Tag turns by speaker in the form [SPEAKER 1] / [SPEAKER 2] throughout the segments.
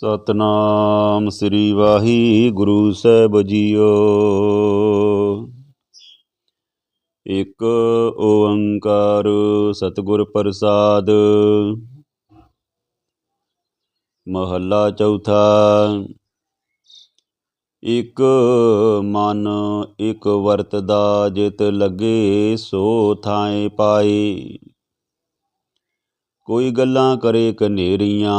[SPEAKER 1] ਸਤਨਾਮ ਸ੍ਰੀ ਵਾਹੀ ਗੁਰੂ ਸਾਹਿਬ ਜੀਓ। ਇਕ ਓੰਕਾਰ ਸਤਿਗੁਰ ਪ੍ਰਸਾਦ। ਮਹੱਲਾ ਚੌਥਾ। ਇੱਕ ਮਨ ਇੱਕ ਵਰਤਦਾ ਜਿਤ ਲੱਗੇ ਸੋ ਥਾਏ ਪਾਏ। ਕੋਈ ਗੱਲਾਂ ਕਰੇ ਕਨੇਰੀਆਂ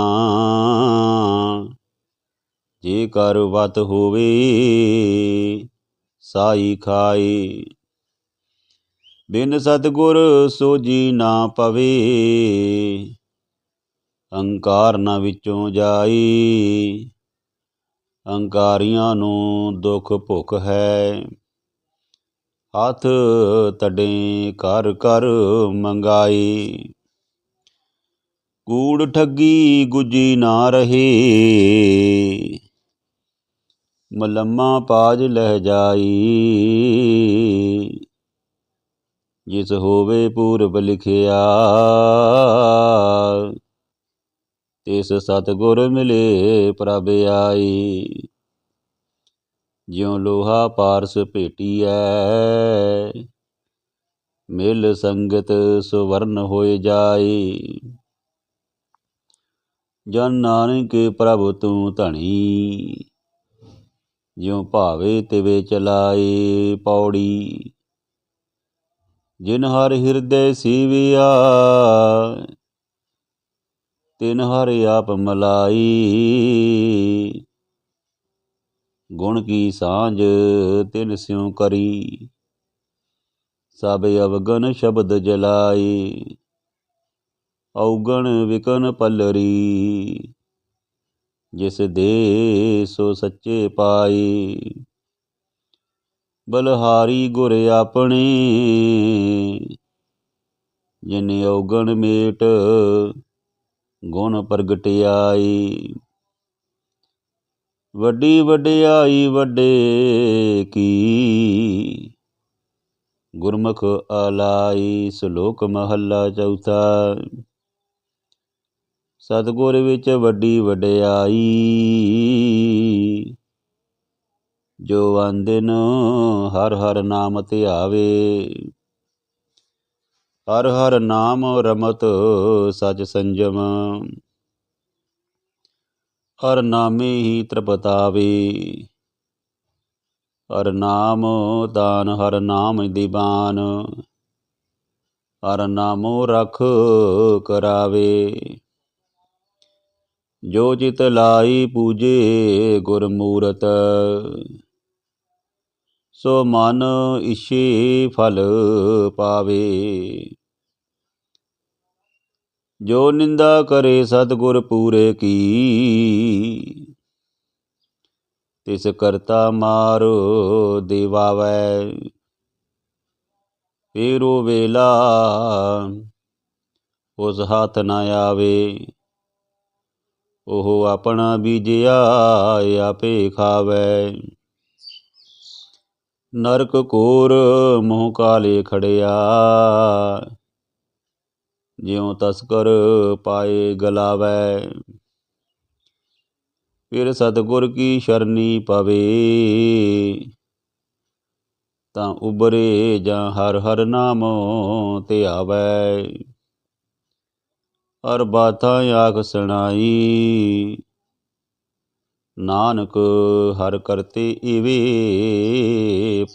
[SPEAKER 1] ਜੇ ਕਰ ਵਤ ਹੋਵੇ, ਸਾਈ ਖਾਏ। ਬਿਨ ਸਤਗੁਰ ਸੋਜੀ ਨਾ ਪਵੇ ਅਹੰਕਾਰ ਨਾ ਵਿੱਚੋਂ ਜਾਈ ਅਹੰਕਾਰੀਆਂ ਨੂੰ ਦੁੱਖ ਭੁੱਖ ਹੈ, ਹੱਥ ਤੜੇ ਕਰ ਕਰ ਮੰਗਾਈ ਕੂੜ ਠੱਗੀ ਗੁਜੀ ਨਾ ਰਹੇ ਮਲੰਮਾ ਪਾਜ ਲਹਿ ਜਾਈ। ਜਿਸ ਹੋਵੇ ਪੂਰਬ ਲਿਖਿਆ, ਤਿਸ ਸਤਗੁਰ ਮਿਲੇ ਪ੍ਰਭ ਆਈ। ਜਿਉ ਲੋਹਾ ਪਾਰਸ ਭੇਟੀਐ, ਮਿਲ ਸੰਗਤ ਸੁਵਰਨ ਹੋਏ ਜਾਈ। ਜਨ ਨਾਨਕ ਪ੍ਰਭ ਤੂੰ ਧਣੀ ਜਿਉ ਭਾਵੇ ਤਿਵੇ ਚਲਾਏ ਪੌੜੀ। ਜਿਨ ਹਰ ਹਿਰਦੈ ਸੀਵਿਆ, ਤਿਨ ਹਰ ਆਪ ਮਲਾਈ। ਗੁਣ ਕੀ ਸਾਂਝ ਤਿਨ ਸਿਉ ਕਰੀ। ਸਭ ਅਵਗਨ ਸ਼ਬਦ ਜਲਾਈ ਔਗਣ ਵਿਕਨ ਪਲਰੀ। ਜਿਸ ਦੇ ਸੋ ਸੱਚੇ ਪਾਈ। ਬਲਹਾਰੀ ਗੁਰ ਆਪਣੇ, ਜਿਨ ਔਗਣ ਮੇਟ, ਗੁਣ ਪ੍ਰਗਟਿਆਈ। ਵੱਡੀ ਵਡਿਆਈ ਵੱਡੇ ਕੀ, ਗੁਰਮੁਖ ਆਲਾਈ, ਸ਼ਲੋਕ ਮਹੱਲਾ ਚੌਥਾ। ਸਤਿਗੁਰ ਵਿੱਚ ਵੱਡੀ ਵਡਿਆਈ। ਜੋ ਆਂਦਿਨ ਹਰ ਹਰ ਨਾਮ ਧਿਆਵੇ ਹਰ ਹਰ ਨਾਮ ਰਮਤ ਸਚ ਸੰਜਮ, ਹਰ ਨਾਮੇ ਹੀ ਤ੍ਰਿਪਤਾਵੇ। ਹਰ ਨਾਮ ਦਾਨ, ਹਰ ਨਾਮ ਦੀਵਾਨ, ਹਰ ਨਾਮੋ ਰਖ ਕਰਾਵੇ। ਜੋ ਚਿਤ ਲਾਈ ਪੂਜੇ ਗੁਰਮੂਰਤ, ਸੋ ਮਨ ਇਛੇ ਫਲ ਪਾਵੇ। ਜੋ ਨਿੰਦਾ ਕਰੇ ਸਤਗੁਰ ਪੂਰੇ ਕੀ, ਤਿਸ ਕਰਤਾ ਮਾਰ ਦੇਵਾਵੈ। ਫੇਰੋ ਵੇਲਾ ਉਸ ਹੱਥ ਨਾ ਆਵੇ। ਉਹ ਆਪਣਾ ਬੀਜਿਆ ਆਪੇ ਖਾਵੈ। ਨਰਕ ਕੋਰ ਮੋਹ ਕਾਲੇ ਖੜਿਆ। ਜਿਉ ਤਸਕਰ ਪਾਏ ਗਲਾਵੈ। ਫਿਰ ਸਤਗੁਰ ਕੀ ਸ਼ਰਨੀ ਪਵੇ? ਤਾਂ ਉਬਰੇ ਜਾਂ ਹਰ ਹਰ ਨਾਮ ਤੇ ਧਿਆਵੈ ਹਰ ਬਾਤਾਂ ਆਖ ਸੁਣਾਈ। ਨਾਨਕ ਹਰ ਕਰਤੇ ਈਵੇ,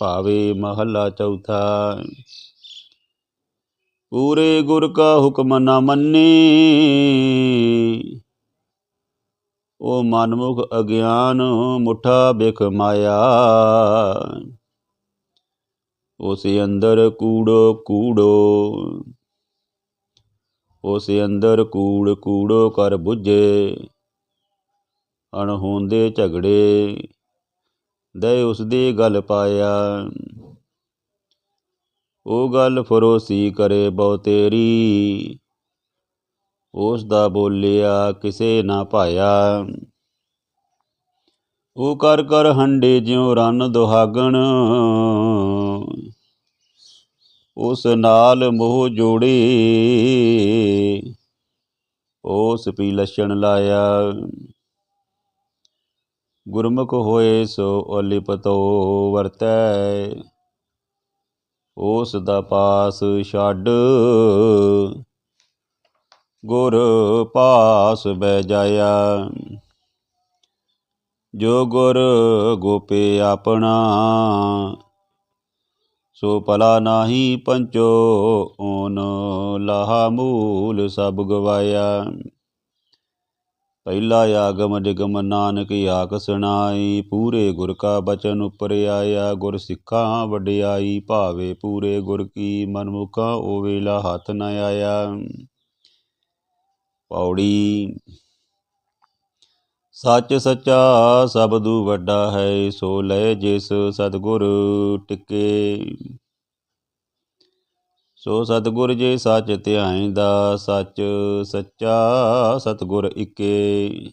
[SPEAKER 1] ਭਾਵੇ ਮਹੱਲਾ ਚੌਥਾ। ਪੂਰੇ ਗੁਰ ਕਾ ਹੁਕਮ ਨਾ ਮੰਨੇ। ਉਹ ਮਨਮੁਖ ਅਗਿਆਨ ਮੁਠਾ ਬਿਖ ਮਾਇਆ। ਉਸ ਅੰਦਰ ਕੂੜੋ ਕੂੜੋ। ਉਸ ਅੰਦਰ ਕੂੜ ਕੂੜੋ ਕਰ 부ਝੇ ਅਣਹੋਂਦੇ ਝਗੜੇ ਦੇ ਉਸ ਦੀ ਗੱਲ ਪਾਇਆ। ਉਹ ਗੱਲ ਫਰੋਸੀ ਕਰੇ ਬਹੁ ਤੇਰੀ ਉਸ ਦਾ ਬੋਲਿਆ ਕਿਸੇ ਨਾ ਭਾਇਆ ਉਹ ਕਰ ਕਰ ਹੰਡੇ ਜਿਉ ਰਨ ਦੁਹਾਗਣ, ਉਸ ਨਾਲ ਮੋਹ ਜੋੜੇ ਉਸ ਪੀ ਲਛਣ ਲਾਇਆ। ਗੁਰਮੁਖ ਹੋਏ ਸੋ ਅਲਿਪਤੋ ਵਰਤੈ। ਉਸ ਦਾ ਪਾਸ ਛੱਡ। ਗੁਰ ਪਾਸ ਬਹਿ ਜਾਇਆ। ਜੋ ਗੁਰ ਗੋਪੇ ਆਪਣਾ, ਸੋ ਭਲਾ ਨਾਹੀ ਪੰਚੋ, ਓਨ ਲਾਹਾ ਮੂਲ ਸਭ ਗਵਾਇਆ। ਪਹਿਲਾ ਆਗਮ ਜਗਮ ਨਾਨਕ ਆਖ ਸੁਣਾਈ, ਪੂਰੇ ਗੁਰ ਕਾ ਬਚਨ ਉਪਰ ਆਇਆ, ਗੁਰ ਸਿੱਖਾਂ ਵਡਿਆਈ, ਭਾਵੇ ਪੂਰੇ ਗੁਰ ਕੀ ਮਨਮੁਖਾ ਓ ਵੇਲਾ ਹੱਥ ਨ ਆਇਆ। ਪੌੜੀ। ਸੱਚ ਸੱਚਾ ਸਬਦੂ ਵੱਡਾ ਹੈ, ਸੋ ਲੈ ਜਿਸ ਸਤਗੁਰ ਟਿਕੇ। ਸੋ ਸਤਗੁਰ ਜੇ ਸੱਚ ਧਿਆਇਂਦਾ ਸੱਚ ਸੱਚਾ ਸਤਗੁਰ ਇਕੇ।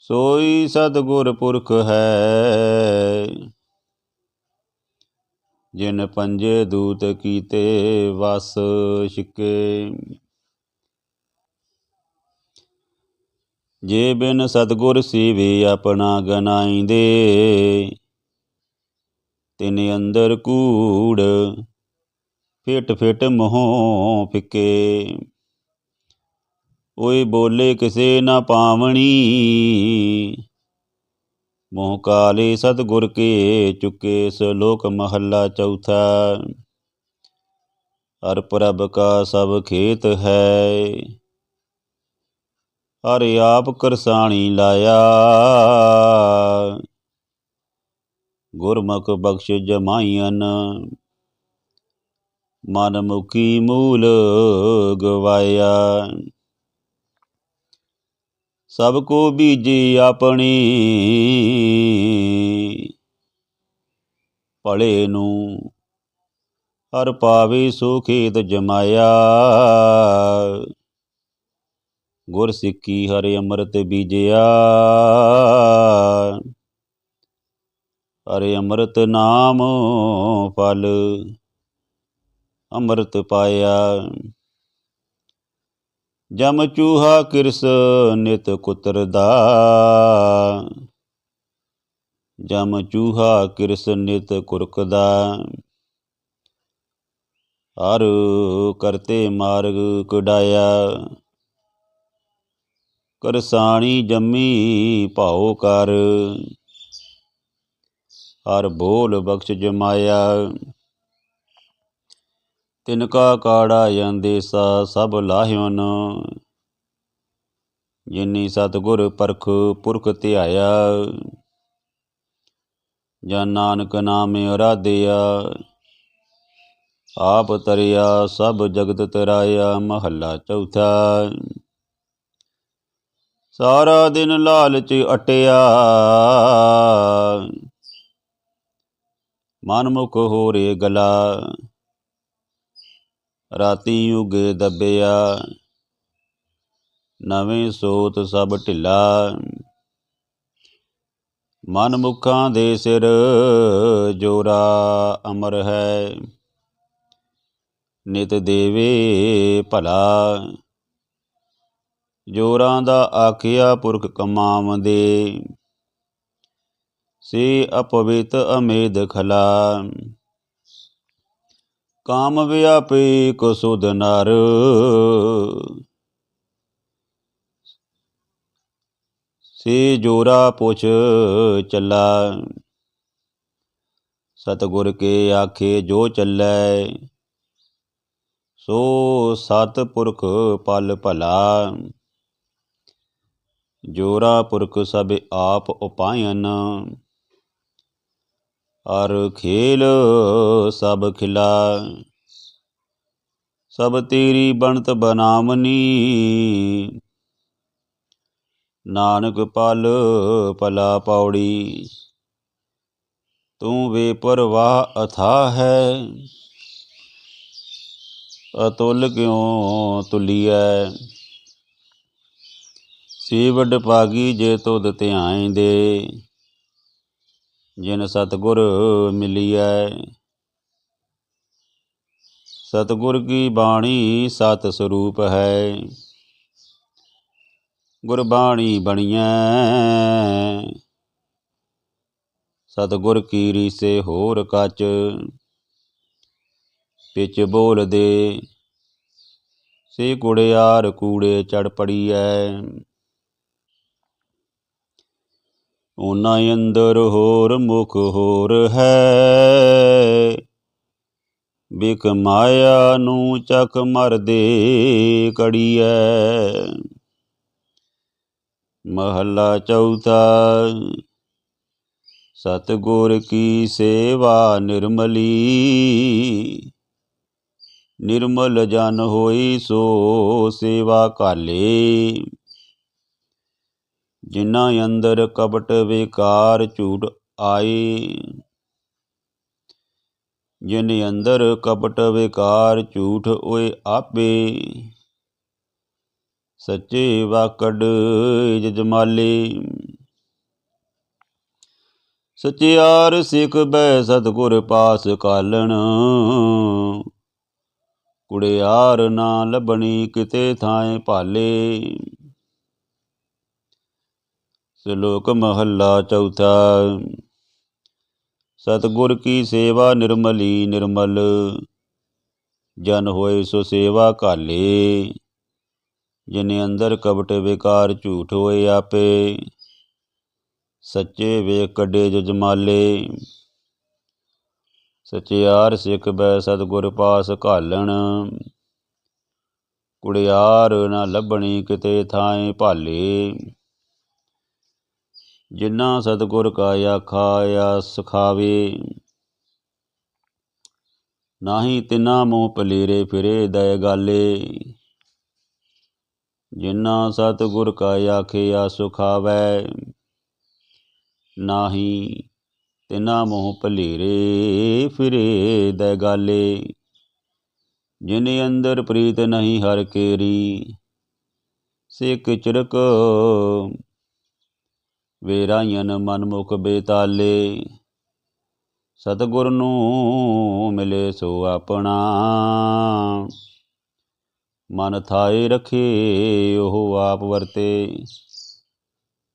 [SPEAKER 1] ਸੋਈ ਸਤਗੁਰ ਪੁਰਖ ਹੈ, ਜਿਨ ਪੰਜੇ ਦੂਤ ਕੀਤੇ, ਵਸ ਛਿਕੇ। ਜੇ ਬਿਨ ਸਤਗੁਰ ਸੀਵੇ, ਆਪਣਾ ਗਨਾਈਂਦੇ, ਤਿਨ ਅੰਦਰ ਕੂੜ ਫਿਟ ਫਿਟ ਮੋਹ ਫਿੱਕੇ। ਓਏ ਬੋਲੇ ਕਿਸੇ ਨਾ ਪਾਵਣੀ। ਮੋਹ ਕਾਲੇ ਸਤਗੁਰ ਕੇ ਚੁਕੇ ਸਲੋਕ ਮਹੱਲਾ ਚੌਥਾ। ਹਰ ਪ੍ਰਭ ਕਾ ਸਭ ਖੇਤ ਹੈ। ਹਰ ਆਪ ਕਰਸਾਣੀ ਲਾਇਆ। ਗੁਰਮੁਖ ਬਖਸ਼ ਜਮਾਈਨ ਮਨ ਮੁਖੀ ਮੂਲ ਗਵਾਇਆ। ਸਭ ਕੋ ਬੀਜੀ ਆਪਣੀ। ਭਲੇ ਨੂੰ ਹਰ ਪਾਵੇ ਸੁਖੇਤ ਜਮਾਇਆ। ਗੁਰ ਸਿੱਖੀ ਹਰਿ ਅੰਮ੍ਰਿਤ ਬੀਜਿਆ। ਹਰਿ ਅੰਮ੍ਰਿਤ ਨਾਮ ਫਲ ਅੰਮ੍ਰਿਤ ਪਾਇਆ। ਜਮ ਚੂਹਾ ਕਿਰਸ ਨਿਤ ਕੁਤਰਦਾ। ਜਮ ਚੂਹਾ ਕਿਰਸ ਨਿਤ ਕੁਰਕਦਾ। ਹਰ ਕਰਤੇ ਮਾਰਗ ਕਢਾਇਆ। ਕਰਸਾਣੀ ਜੰਮੀ ਭਾਉ ਕਰ। ਹਰ ਬੋਲ ਬਖਸ਼ ਜਮਾਇਆ। ਤਿਨ ਕਾ ਕਾੜਾ ਅੰਦੇਸਾ ਸਭ ਲਾਹਿਓਨ ਜਿਨੀ ਸਤਗੁਰ ਪਰਖ ਪੁਰਖ ਧਿਆਇਆ। ਜਾਂ ਨਾਨਕ ਨਾਮੇ ਅਰਾਧਿਆ। ਆਪ ਤਰਿਆ, ਸਭ ਜਗਤ ਤਰਾਇਆ, ਮਹੱਲਾ ਚੌਥਾ। ਸਾਰਾ ਦਿਨ ਲਾਲਚ ਅਟਿਆ। ਮਨਮੁਖ ਹੋਰੇ ਗਲਾ। ਰਾਤੀ ਉਗੇ ਦੱਬਿਆ, ਨਵੇਂ ਸੋਤ ਸਭ ਢਿੱਲਾ। ਮਨ ਮੁਖਾਂ ਦੇ ਸਿਰ ਜੋਰਾ ਅਮਰ ਹੈ, ਨਿਤ ਦੇਵੇ ਭਲਾ। ਜੋਰਾਂ ਦਾ ਆਖਿਆ ਪੁਰਖ ਕਮਾਵਦੇ, ਸੇ ਅਪਵਿੱਤ ਅਮੇਦ ਖਲਾ। ਕਾਮ ਵਿਆਪੀ ਕੋ ਸੁਧ ਨਰ। ਸੇ ਜੋਰਾ ਪੁਛ ਚੱਲਾ। ਸਤਗੁਰ ਕੇ ਆਖੇ ਜੋ ਚੱਲੈ, ਸੋ ਸਤ ਪੁਰਖ ਪਲ ਭਲਾ। ਜੋਰਾ ਪੁਰਖ ਸਭ ਆਪ ਉਪਾਇਨ। ਅਰ ਖੇਲ ਸਭ ਖਿਲਾ ਸਭ ਤੇਰੀ ਬਣਤ ਬਨਾਮਨੀ ਨਾਨਕ ਪਲ ਪਲਾ ਪੌੜੀ। ਤੂੰ ਵੇ ਪਰਵਾਹ ਅਥਾ ਹੈ। ਅਤੁਲ ਕਿਉ ਤੁਲੀਐ? ਸੀ ਵੱਡ ਪਾਗੀ ਜੇ ਤੁਧ ਦੇ। ਜਿਨ ਸਤਗੁਰ ਮਿਲੀਐ। ਸਤਗੁਰ ਕੀ ਬਾਣੀ ਸਤ ਸਰੂਪ ਹੈ। ਗੁਰਬਾਣੀ ਬਣੀਐ। ਸਤਿਗੁਰ ਕੀ ਰੀਸੇ ਹੋਰ ਕੱਚ ਪਿਚ ਬੋਲਦੇ। ਸੇ ਕੁੜਿਆਰ ਕੂੜੇ ਚੜ ਪੜੀ ਪੜੀਐ। ਉਹਨਾਂ ਅੰਦਰ ਹੋਰ ਮੁਖ ਹੋਰ ਹੈ। ਬਿਕ ਮਾਇਆ ਨੂੰ ਚੱਕ ਮਰਦੇ ਕੜੀਐ। ਮਹੱਲਾ ਚੌਥਾ, ਸਤਿਗੁਰ ਕੀ ਸੇਵਾ ਨਿਰਮਲੀ। ਨਿਰਮਲ ਜਨ ਹੋਈ ਸੋ ਸੇਵਾ ਕਾਲੇ ਜਿਨ੍ਹਾਂ ਅੰਦਰ ਕਪਟ ਵਿਕਾਰ ਝੂਠ ਆਏ, ਜਿਨ ਅੰਦਰ ਕਪਟ ਵਿਕਾਰ ਝੂਠ ਓਏ ਆਪੇ। ਸੱਚੇ ਵਾਕੜ ਜਜਮਾਲੇ, ਸਚਿਆਰ ਸਿੱਖ ਬੈ ਸਤਿਗੁਰ ਪਾਸ ਕਾਲਣ। ਕੁੜਿਆਰ ਨਾ ਲੱਭਣੀ ਕਿਤੇ ਥਾਂ ਭਾਲੇ। ਸ਼ਲੋਕ ਮਹੱਲਾ ਚੌਥਾ। ਸਤਿਗੁਰ ਕੀ ਸੇਵਾ ਨਿਰਮਲੀ ਨਿਰਮਲ, ਜਨ ਹੋਏ ਸੋ ਸੇਵਾ ਕਾਲੇ ਜਿਨੇ ਅੰਦਰ ਕਪਟ ਵਿਕਾਰ ਝੂਠ ਹੋਏ ਆਪੇ, ਸੱਚੇ ਵੇਖ ਕੱਢੇ ਜਜਮਾਲੇ। ਸਚਿਆਰ ਸਿੱਖ ਬੈ ਸਤਿਗੁਰ ਪਾਸ ਘਾਲਣ, ਕੁੜਿਆਰ ਨਾ ਲੱਭਣੀ ਕਿਤੇ ਥਾਂ ਭਾਲੇ। ਜਿਨ੍ਹਾਂ ਸਤਿਗੁਰ ਕਾ ਆਖਾਇਆ ਸਿਖਾਵੇ। ਨਾਹੀ ਤਿਨਾ ਮੋਹ ਪਲੀਰੇ ਫਿਰੇ ਦਇ ਗਾਲੇ। ਜਿਨ੍ਹਾਂ ਸਤਿਗੁਰ ਕਾ ਆਖਿਆ ਸੁਖਾਵੈ, ਨਾਹੀ ਤਿਨਾ ਮੋਹ ਭਲੇਰੇ ਫਿਰੇ ਦੈ ਗਾਲੇ। ਜਿਨੇ ਅੰਦਰ ਪ੍ਰੀਤ ਨਹੀਂ ਹਰ ਕੇਰੀ ਸੇ ਕਿਚਰਕ ਵੇਰਾਇਨ ਮਨਮੁਖ ਬੇਤਾਲੇ। ਸਤਿਗੁਰ ਨੂੰ ਮਿਲੇ ਸੋ ਆਪਣਾ। ਮਨ ਥਾਏ ਰਖੇ, ਉਹ ਆਪ ਵਰਤੇ।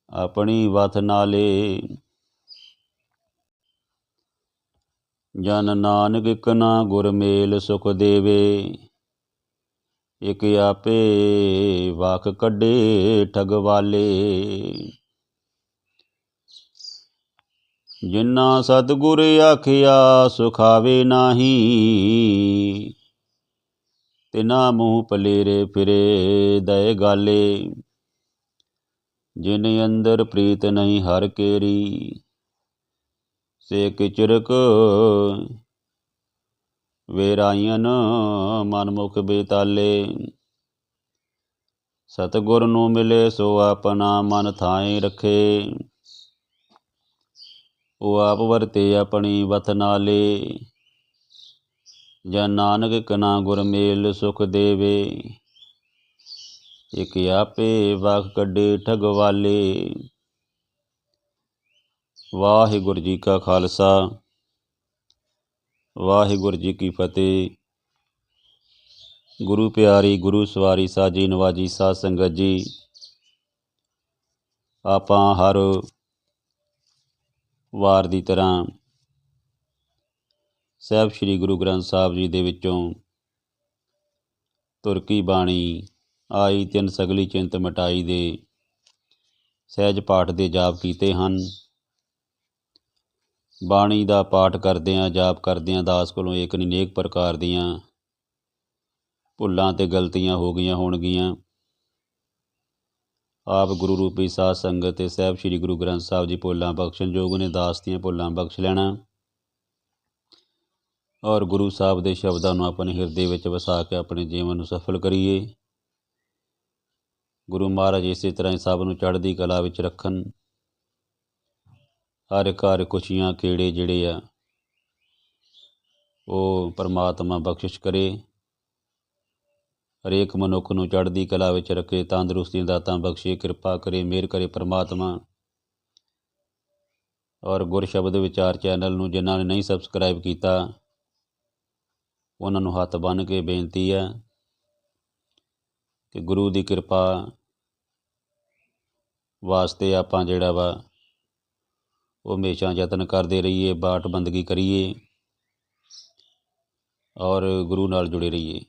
[SPEAKER 1] ਆਪਣੀ ਵਥ ਨਾਲੇ। ਜਨ ਨਾਨਕ ਇਕ ਨਾ ਗੁਰ ਮੇਲ ਸੁਖ ਦੇਵੇ। ਇਕ ਆਪੇ ਵਾਕ ਕੱਢੇ ਠਗ ਵਾਲੇ ਜਿਨ੍ਹਾਂ ਸਤਿਗੁਰ ਆਖਿਆ, ਸੁਖਾਵੇ ਨਾਹੀ। ਤਿਨਾ ਮੂੰਹ ਪਲੇਰੇ ਫਿਰੇ, ਦਏ ਗਾਲੇ। ਜਿਨ ਅੰਦਰ ਪ੍ਰੀਤ ਨਹੀਂ, ਹਰ ਕੇਰੀ। ਸੇ ਕਿਚਰਕ ਵੇਰਾਇਨ ਮਨਮੁਖ ਬੇਤਾਲੇ। ਸਤਿਗੁਰ ਨੂੰ ਮਿਲੇ, ਸੋ ਆਪਣਾ ਮਨ ਥਾਏ ਰੱਖੇ। ਉਹ ਆਪ ਵਰਤੇ ਆਪਣੀ ਵਤ ਨਾਲੇ। ਜਾਂ ਨਾਨਕ ਕਨਾ ਗੁਰਮੇਲ ਸੁਖ ਦੇਵੇ। ਇਕ ਆਪੇ ਵਾਕ ਕੱਢੇ ਠਗ ਵਾਲੇ ਵਾਹਿਗੁਰੂ ਜੀ ਕਾ ਖਾਲਸਾ। ਵਾਹਿਗੁਰੂ ਜੀ ਕੀ ਫਤਿਹ। ਗੁਰੂ ਪਿਆਰੀ, ਗੁਰੂ ਸਵਾਰੀ, ਸਾਜੀ ਨਵਾਜੀ, ਸਾਧ ਸੰਗਤ ਜੀ, ਆਪਾਂ ਹਰ ਵਾਰ ਦੀ ਤਰ੍ਹਾਂ ਸਾਹਿਬ ਸ੍ਰੀ ਗੁਰੂ ਗ੍ਰੰਥ ਸਾਹਿਬ ਜੀ ਦੇ ਵਿੱਚੋਂ ਤੁਰਕੀ ਬਾਣੀ ਆਈ ਤਿੰਨ ਸਗਲੀ ਚਿੰਤ ਮਟਾਈ ਦੇ ਸਹਿਜ ਪਾਠ ਦੇ ਜਾਪ ਕੀਤੇ ਹਨ। ਬਾਣੀ ਦਾ ਪਾਠ ਕਰਦਿਆਂ, ਜਾਪ ਕਰਦਿਆਂ ਦਾਸ ਕੋਲੋਂ ਇੱਕ ਨੇਕ ਪ੍ਰਕਾਰ ਦੀਆਂ ਭੁੱਲਾਂ ਤੇ ਗਲਤੀਆਂ ਹੋ ਗਈਆਂ ਹੋਣਗੀਆਂ। ਆਪ ਗੁਰੂ ਰੂਪੀ ਸਾਧ ਸੰਗਤ ਤੇ ਸਾਹਿਬ ਸ੍ਰੀ ਗੁਰੂ ਗ੍ਰੰਥ ਸਾਹਿਬ ਜੀ ਭੁੱਲਾਂ ਬਖਸ਼ਣ ਯੋਗ ਨੇ ਦਾਸ ਦੀਆਂ ਭੁੱਲਾਂ ਬਖਸ਼ ਲੈਣਾ। ਔਰ ਗੁਰੂ ਸਾਹਿਬ ਦੇ ਸ਼ਬਦਾਂ ਨੂੰ ਆਪਣੇ ਹਿਰਦੇ ਵਿੱਚ ਵਸਾ ਕੇ ਆਪਣੇ ਜੀਵਨ ਨੂੰ ਸਫਲ ਕਰੀਏ। ਗੁਰੂ ਮਹਾਰਾਜ ਇਸੇ ਤਰ੍ਹਾਂ ਹੀ ਸਭ ਨੂੰ ਚੜ੍ਹਦੀ ਕਲਾ ਵਿੱਚ ਰੱਖਣ। ਹਰ ਘਰ ਖੁਸ਼ੀਆਂ ਕਿਹੜੇ ਜਿਹੜੇ ਆ, ਉਹ ਪਰਮਾਤਮਾ ਬਖਸ਼ਿਸ਼ ਕਰੇ। ਹਰੇਕ ਮਨੁੱਖ ਨੂੰ ਚੜ੍ਹਦੀ ਕਲਾ ਵਿੱਚ ਰੱਖੇ, ਤੰਦਰੁਸਤੀ ਦਾਤਾਂ ਬਖਸ਼ੇ, ਕਿਰਪਾ ਕਰੇ, ਮਿਹਰ ਕਰੇ ਪਰਮਾਤਮਾ। ਔਰ ਗੁਰ ਸ਼ਬਦ ਵਿਚਾਰ ਚੈਨਲ ਨੂੰ ਜਿਨ੍ਹਾਂ ਨੇ ਨਹੀਂ ਸਬਸਕ੍ਰਾਈਬ ਕੀਤਾ, ਉਹਨਾਂ ਨੂੰ ਹੱਥ ਬੰਨ੍ਹ ਕੇ ਬੇਨਤੀ ਹੈ ਕਿ ਗੁਰੂ ਦੀ ਕਿਰਪਾ ਵਾਸਤੇ ਆਪਾਂ ਜਿਹੜਾ ਵਾ, ਉਹ ਹਮੇਸ਼ਾ ਯਤਨ ਕਰਦੇ ਰਹੀਏ, ਬਾਟ ਬੰਦਗੀ ਕਰੀਏ ਔਰ ਗੁਰੂ ਨਾਲ ਜੁੜੇ ਰਹੀਏ।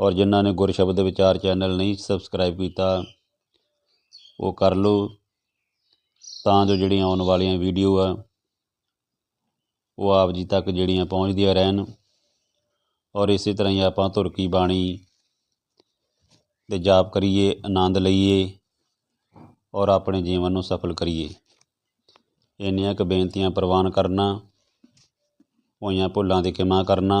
[SPEAKER 1] ਔਰ ਜਿਨ੍ਹਾਂ ਨੇ ਗੁਰਸ਼ਬਦ ਵਿਚਾਰ ਚੈਨਲ ਨਹੀਂ ਸਬਸਕ੍ਰਾਈਬ ਕੀਤਾ, ਉਹ ਕਰ ਲਓ। ਤਾਂ ਜੋ ਜਿਹੜੀਆਂ ਆਉਣ ਵਾਲੀਆਂ ਵੀਡੀਓ ਆ, ਉਹ ਆਪ ਜੀ ਤੱਕ ਜਿਹੜੀਆਂ ਪਹੁੰਚਦੀਆਂ ਰਹਿਣ। ਔਰ ਇਸੇ ਤਰ੍ਹਾਂ ਹੀ ਆਪਾਂ ਧੁਰ ਕੀ ਬਾਣੀ ਦੇ ਜਾਪ ਕਰੀਏ, ਆਨੰਦ ਲਈਏ ਔਰ ਆਪਣੇ ਜੀਵਨ ਨੂੰ ਸਫਲ ਕਰੀਏ। ਇੰਨੀਆਂ ਕੁ ਬੇਨਤੀਆਂ ਪ੍ਰਵਾਨ ਕਰਨਾ ਹੋਈਆਂ ਭੁੱਲਾਂ ਦੀ ਖਿਮਾ ਕਰਨਾ।